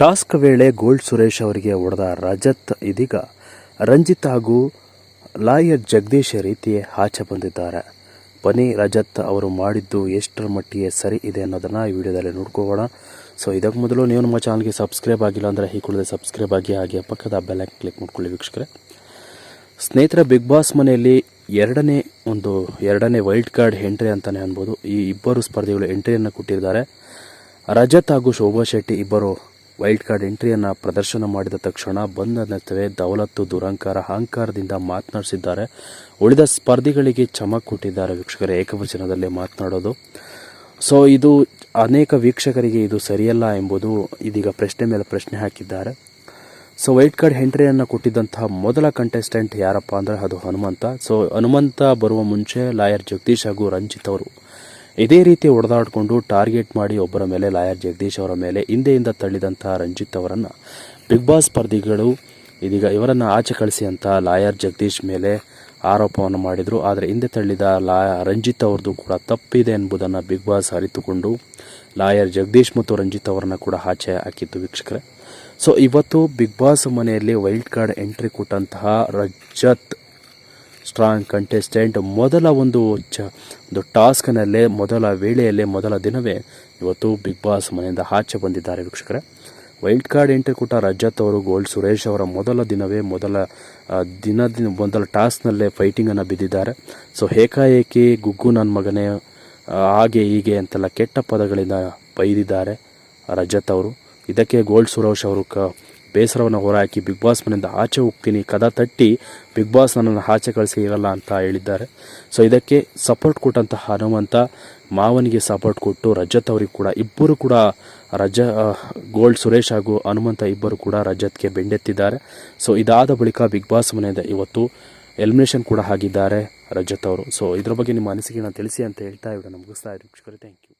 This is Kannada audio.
ಟಾಸ್ಕ್ ವೇಳೆ ಗೋಲ್ಡ್ ಸುರೇಶ್ ಅವರಿಗೆ ಹೊಡೆದ ರಜತ್ ಇದೀಗ ರಂಜಿತ್ ಹಾಗೂ ಲಾಯರ್ ಜಗದೀಶ್ ರೀತಿ ಆಚೆ ಬಂದಿದ್ದಾರೆ. ಬನ್ನಿ, ರಜತ್ ಅವರು ಮಾಡಿದ್ದು ಎಷ್ಟರ ಮಟ್ಟಿಗೆ ಸರಿ ಇದೆ ಅನ್ನೋದನ್ನು ಈ ವಿಡಿಯೋದಲ್ಲಿ ನೋಡ್ಕೋಬೋಣ ಸೊ ಇದಕ್ಕೆ ಮೊದಲು ನೀವು ನಮ್ಮ ಚಾನಲ್ಗೆ ಸಬ್ಸ್ಕ್ರೈಬ್ ಆಗಿಲ್ಲ ಅಂದರೆ ಈ ಕೂಡಲೇ ಸಬ್ಸ್ಕ್ರೈಬ್ ಆಗಿ, ಹಾಗೆ ಪಕ್ಕದ ಬೆಲ್ಲೈಕ್ ಕ್ಲಿಕ್ ಮಾಡ್ಕೊಳ್ಳಿ ವೀಕ್ಷಕರೆ. ಸ್ನೇಹಿತರ ಬಿಗ್ ಬಾಸ್ ಮನೆಯಲ್ಲಿ ಎರಡನೇ ಒಂದು, ಎರಡನೇ ವೈಲ್ಡ್ ಕಾರ್ಡ್ ಎಂಟ್ರಿ ಅಂತಲೇ ಅನ್ಬೋದು. ಈ ಇಬ್ಬರು ಸ್ಪರ್ಧಿಗಳು ಎಂಟ್ರಿಯನ್ನು ಕೊಟ್ಟಿದ್ದಾರೆ. ರಜತ್ ಹಾಗೂ ಶೋಭಾ ಶೆಟ್ಟಿ ಇಬ್ಬರು ವೈಲ್ಡ್ ಕಾರ್ಡ್ ಎಂಟ್ರಿಯನ್ನು ಪ್ರದರ್ಶನ ಮಾಡಿದ ತಕ್ಷಣ ಬಂದ ನೆತ್ತವೆ ದೌಲತ್ತು, ದುರಂಕಾರ, ಅಹಂಕಾರದಿಂದ ಮಾತನಾಡಿಸಿದ್ದಾರೆ. ಉಳಿದ ಸ್ಪರ್ಧಿಗಳಿಗೆ ಚಮಕ್ ಕೊಟ್ಟಿದ್ದಾರೆ ವೀಕ್ಷಕರು. ಏಕವಚನದಲ್ಲಿ ಮಾತನಾಡೋದು. ಸೊ ಇದು ಅನೇಕ ವೀಕ್ಷಕರಿಗೆ ಇದು ಸರಿಯಲ್ಲ ಎಂಬುದು ಇದೀಗ ಪ್ರಶ್ನೆ ಮೇಲೆ ಪ್ರಶ್ನೆ ಹಾಕಿದ್ದಾರೆ. ಸೊ ವೈಟ್ ಕಾರ್ಡ್ ಎಂಟ್ರಿಯನ್ನು ಕೊಟ್ಟಿದ್ದಂತಹ ಮೊದಲ ಕಂಟೆಸ್ಟೆಂಟ್ ಯಾರಪ್ಪ ಅಂದರೆ ಅದು ಹನುಮಂತ. ಸೊ ಹನುಮಂತ ಬರುವ ಮುಂಚೆ ಲಾಯರ್ ಜಗದೀಶ್ ಹಾಗೂ ರಂಜಿತ್ ಅವರು. ಇದೇ ರೀತಿ ಹೊಡೆದಾಡಿಕೊಂಡು ಟಾರ್ಗೆಟ್ ಮಾಡಿ ಒಬ್ಬರ ಮೇಲೆ ಲಾಯರ್ ಜಗದೀಶ್ ಅವರ ಮೇಲೆ ಹಿಂದೆಯಿಂದ ತಳ್ಳಿದಂತಹ ರಂಜಿತ್ ಅವರನ್ನು ಬಿಗ್ ಬಾಸ್ ಸ್ಪರ್ಧಿಗಳು ಇದೀಗ ಇವರನ್ನು ಆಚೆ ಕಳಿಸಿ ಅಂತ ಲಾಯರ್ ಜಗದೀಶ್ ಮೇಲೆ ಆರೋಪವನ್ನು ಮಾಡಿದರು. ಆದರೆ ಹಿಂದೆ ತಳ್ಳಿದ ಲಾ ರಂಜಿತ್ ಅವ್ರದ್ದು ಕೂಡ ತಪ್ಪಿದೆ ಎಂಬುದನ್ನು ಬಿಗ್ ಬಾಸ್ ಅರಿತುಕೊಂಡು ಲಾಯರ್ ಜಗದೀಶ್ ಮತ್ತು ರಂಜಿತ್ ಅವರನ್ನು ಕೂಡ ಆಚೆ ಹಾಕಿದ್ದು ವೀಕ್ಷಕರೇ. ಸೊ ಇವತ್ತು ಬಿಗ್ ಬಾಸ್ ಮನೆಯಲ್ಲಿ ವೈಲ್ಡ್ ಕಾರ್ಡ್ ಎಂಟ್ರಿ ಕೊಟ್ಟಂತಹ ರಜತ್ ಸ್ಟ್ರಾಂಗ್ ಕಂಟೆಸ್ಟೆಂಟ್ ಮೊದಲ ಒಂದು ಚ, ಒಂದು ಟಾಸ್ಕ್ನಲ್ಲೇ, ಮೊದಲ ವೇಳೆಯಲ್ಲೇ, ಮೊದಲ ದಿನವೇ ಇವತ್ತು ಬಿಗ್ ಬಾಸ್ ಮನೆಯಿಂದ ಆಚೆ ಬಂದಿದ್ದಾರೆ ವೀಕ್ಷಕರೇ. ವೈಲ್ಡ್ ಕಾರ್ಡ್ ಎಂಟ್ರಿ ಕೊಟ್ಟ ರಜತ್ ಅವರು ಗೋಲ್ಡ್ ಸುರೇಶ್ ಅವರ ಮೊದಲ ದಿನವೇ, ಮೊದಲ ದಿನದ, ಮೊದಲ ಟಾಸ್ಕ್ನಲ್ಲೇ ಫೈಟಿಂಗನ್ನು ಬಿದ್ದಿದ್ದಾರೆ. ಸೊ ಏಕಾಏಕಿ ಗುಗ್ಗು ನನ್ನ ಮಗನೇ ಹಾಗೆ ಹೀಗೆ ಅಂತೆಲ್ಲ ಕೆಟ್ಟ ಪದಗಳಿಂದ ಬೈದಿದ್ದಾರೆ ರಜತ್ ಅವರು. ಇದಕ್ಕೆ ಗೋಲ್ಡ್ ಸುರೇಶ್ ಅವರು ಕ ಬೇಸರವನ್ನು ಹೊರಹಾಕಿ ಬಿಗ್ ಬಾಸ್ ಮನೆಯಿಂದ ಆಚೆ ಹೋಗ್ತೀನಿ, ಕದ ತಟ್ಟಿ ಬಿಗ್ ಬಾಸ್ ನನ್ನನ್ನು ಆಚೆ ಕಳಿಸಿ ಇರಲ್ಲ ಅಂತ ಹೇಳಿದ್ದಾರೆ. ಸೊ ಇದಕ್ಕೆ ಸಪೋರ್ಟ್ ಕೊಟ್ಟಂತಹ ಹನುಮಂತ, ಮಾವನಿಗೆ ಸಪೋರ್ಟ್ ಕೊಟ್ಟು ರಜತ್ ಅವರಿಗೆ ಕೂಡ, ಇಬ್ಬರು ಕೂಡ ರಜ ಗೋಲ್ಡ್ ಸುರೇಶ್ ಹಾಗೂ ಹನುಮಂತ ಇಬ್ಬರು ಕೂಡ ರಜತ್ಗೆ ಬೆಂಡೆತ್ತಿದ್ದಾರೆ. ಸೊ ಇದಾದ ಬಳಿಕ ಬಿಗ್ ಬಾಸ್ ಮನೆಯಿಂದ ಇವತ್ತು ಎಲಿಮಿನೇಷನ್ ಕೂಡ ಆಗಿದ್ದಾರೆ ರಜತ್ ಅವರು. ಸೊ ಇದ್ರ ಬಗ್ಗೆ ನಿಮ್ಮ ಅನಿಸಿಕೆನ ತಿಳಿಸಿ ಅಂತ ಹೇಳ್ತಾ ಇವರು ಮುಗಿಸ್ತಾ ಇದ್ದೀನಿ. Thank you